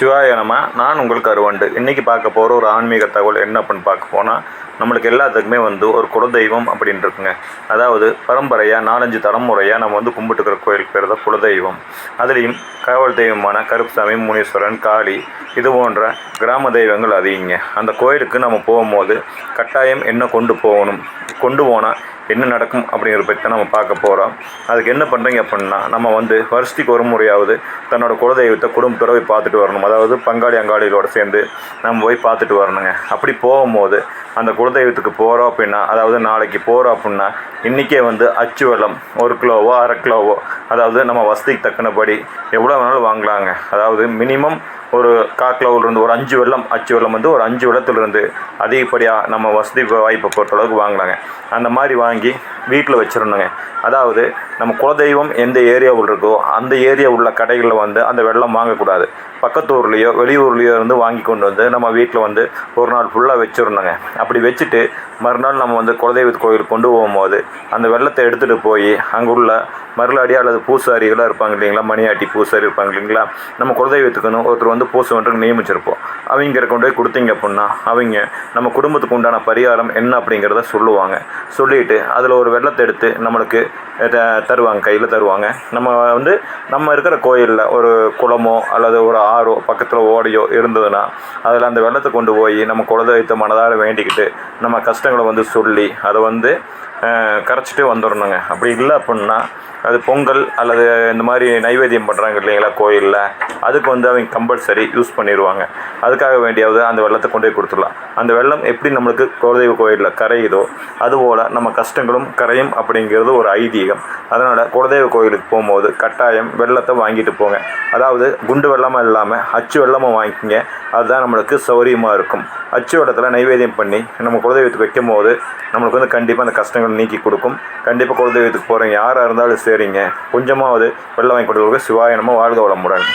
சிவாய நம நான் உங்களுக்கு அருவண்டு. இன்றைக்கி பார்க்க போகிற ஒரு ஆன்மீக தகவல் என்ன அப்படின்னு பார்க்க போனால் நம்மளுக்கு எல்லாத்துக்குமே வந்து ஒரு குலதெய்வம் அப்படின்னு இருக்குங்க. அதாவது பரம்பரையாக நாலஞ்சு தலைமுறையாக நம்ம வந்து கும்பிட்டுக்கிற கோயில் பேர் தான் குலதெய்வம். அதுலேயும் காவல் தெய்வமான கருப்புசாமி முனீஸ்வரன் காளி இது போன்ற கிராம தெய்வங்கள் அதிகங்க. அந்த கோயிலுக்கு நம்ம போகும்போது கட்டாயம் என்ன கொண்டு போகணும் கொண்டு போனால் என்ன நடக்கும் அப்படிங்கிற பற்றி தான் நம்ம பார்க்க போகிறோம் அதுக்கு என்ன பண்ணுறீங்க அப்படின்னா நம்ம வந்து வருஷத்துக்கு ஒரு முறையாவது தன்னோட குலதெய்வத்தை குடும்பத்தோட போய் பார்த்துட்டு வரணும். அதாவது பங்காளி அங்காளிகளோடு சேர்ந்து நம்ம போய் பார்த்துட்டு வரணுங்க. அப்படி போகும்போது அந்த குலதெய்வத்துக்கு போகிறோம் அப்படின்னா அதாவது நாளைக்கு போகிறோம் அப்படின்னா இன்றைக்கே வந்து அச்சு வெள்ளம். ஒரு கிலோவோ அரை கிலோவோ. அதாவது நம்ம வசதிக்கு தக்கனபடி எவ்வளோ வேணாலும் வாங்கலாங்க. அதாவது மினிமம் ஒரு காக்கிலோவிலிருந்து ஒரு அஞ்சு வெள்ளம் அச்சு வெள்ளம் வந்து ஒரு அஞ்சு வெள்ளத்துலேருந்து அதிகப்படியாக நம்ம வசதி வாய்ப்பை பொறுத்தளவுக்கு வாங்கலாங்க. அந்த மாதிரி வாங்கி வீட்டில் வச்சிடணுங்க அதாவது நம்ம குலதெய்வம் எந்த ஏரியாவில் இருக்கோ அந்த ஏரியா உள்ள கடைகளில் வந்து அந்த வெள்ளம் வாங்கக்கூடாது. பக்கத்து ஊர்லேயோ வெளியூர்லேயோ இருந்து வாங்கி கொண்டு வந்து நம்ம வீட்டில் வந்து ஒரு நாள் ஃபுல்லாக வச்சிடணுங்க அப்படி வச்சுட்டு மறுநாள் நம்ம வந்து குலதெய்வத்து கோயில் கொண்டு போகும்போது அந்த வெள்ளத்தை எடுத்துகிட்டு போய் அங்கே உள்ள மருளாடி அல்லது பூசாரிகளாக இருப்பாங்க இல்லைங்களா? மணியாட்டி பூசாரி இருப்பாங்க இல்லைங்களா? நம்ம குலதெய்வத்துக்குன்னு ஒருத்தர் வந்து பூசை நியமிச்சிருப்போம். அவங்க கொண்டு போய் கொடுத்தீங்க அப்படின்னா அவங்க நம்ம குடும்பத்துக்கு உண்டான பரிகாரம் என்ன அப்படிங்கிறத சொல்லுவாங்க. சொல்லிட்டு அதில் ஒரு வெள்ளத்தை எடுத்து நம்மளுக்கு தருவாங்க கையில் தருவாங்க? நம்ம வந்து நம்ம இருக்கிற கோயிலில் ஒரு குளமோ அல்லது ஒரு ஆறோ பக்கத்தில் ஓடையோ இருந்ததுன்னா அதில் அந்த வெள்ளத்தை கொண்டு போய் நம்ம குலதெய்வத்தை மனதார வேண்டிக்கிட்டு நம்ம கஷ்டங்களை வந்து சொல்லி அதை வந்து கரைச்சிட்டு வந்துடணுங்க அப்படி இல்லை அப்படின்னா அது பொங்கல் அல்லது இந்த மாதிரி நைவேத்தியம் பண்ணுறாங்க இல்லைங்களா கோயிலில் அதுக்கு வந்து அவங்க கம்பல்சரி யூஸ் பண்ணிடுவாங்க அதுக்காக வேண்டியாவது அந்த வெள்ளத்தை கொண்டு போய் கொடுத்துடலாம். அந்த வெள்ளம் எப்படி நம்மளுக்கு குலதெய்வ கோயிலில் கரையுதோ அதுபோல் நம்ம கஷ்டங்களும் கரையும் அப்படிங்கிறது ஒரு ஐதீகம். அதனால் குலதெய்வ கோயிலுக்கு போகும்போது கட்டாயம் வெள்ளத்தை வாங்கிட்டு போங்க. அதாவது குண்டு வெள்ளமாக இல்லாமல் அச்சு வெள்ளமாக வாங்கிக்கிங்க. அதுதான் நம்மளுக்கு சௌரியமாக இருக்கும். அச்சு வெள்ளத்தில் நைவேத்தியம் பண்ணி நம்ம குலதெய்வத்துக்கு வைக்கும் போது நம்மளுக்கு வந்து கண்டிப்பாக அந்த கஷ்டங்கள் நீக்கி கொடுக்கும். கண்டிப்பாக குலதெய்வத்துக்கு போகிறவங்க யாராக இருந்தாலும் சரிங்க. கொஞ்சமாவது வெள்ளம் வாங்கி கொடுக்குறவங்க சிவாயனமாக வாழ்க வளமுடன்.